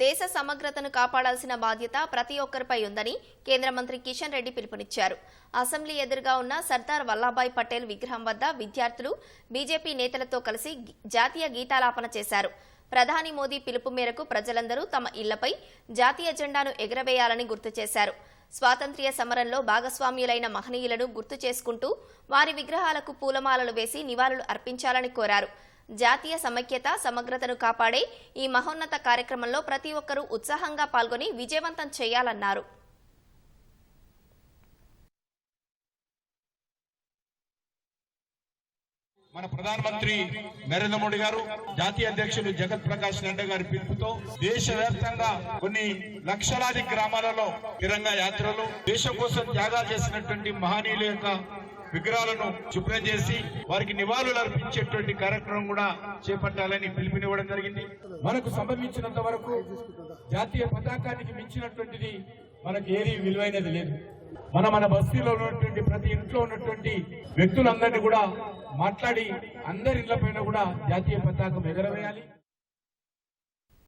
దేశ సమగ్రతను కాపాడాల్సిన బాధ్యత ప్రతి ఒక్కరిపై ఉందని కేంద్ర మంత్రి కిషన్ రెడ్డి పిలుపునిచ్చారు. అసెంబ్లీ ఎదురుగా ఉన్న సర్దార్ వల్లభాయ్ పటేల్ విగ్రహం వద్ద విద్యార్థులు బీజేపీ నేతలతో కలిసి జాతీయ గీతాలాపన చేశారు. ప్రధాని మోదీ పిలుపు మేరకు ప్రజలందరూ తమ ఇళ్ళపై జాతీయ జెండాను ఎగరవేయాలని గుర్తు చేశారు. స్వాతంత్ర్య సమరంలో భాగస్వామ్యులైన మహనీయులను గుర్తు చేసుకుంటూ వారి విగ్రహాలకు పూలమాలలు వేసి నివాళులు అర్పించాలని కోరారు. జాతీయ సమైక్యత సమగ్రతను కాపాడే ఈ మహోన్నత కార్యక్రమంలో ప్రతి ఒక్కరూ ఉత్సాహంగా పాల్గొని విజయవంతం చేయాలన్నారు. మన ప్రధానమంత్రి నరేంద్ర మోడీ గారు జాతీయ అధ్యక్షులు జగత్ ప్రకాష్ నడ్డా గారి పిలుపుతో దేశవ్యాప్తంగా కొన్ని లక్షలాది గ్రామాలలో తిరంగా యాత్రలు దేశం కోసం త్యాగాలు చేసినటువంటి మహనీయుల యొక్క విగ్రహాలను శుభ్రం చేసి వారికి నివాళులు అర్పించేటువంటి కార్యక్రమం కూడా చేపట్టాలని పిలుపునివ్వడం జరిగింది. మనకు సంబంధించినంత వరకు జాతీయ పతాకానికి మించినటువంటిది మనకు ఏది విలువైనది లేదు. మన మన బస్తీలో ఉన్నటువంటి ప్రతి ఇంట్లో ఉన్నటువంటి వ్యక్తులందరినీ కూడా మాట్లాడి అందరి ఇళ్ళ కూడా జాతీయ పతాకం ఎగరవేయాలి.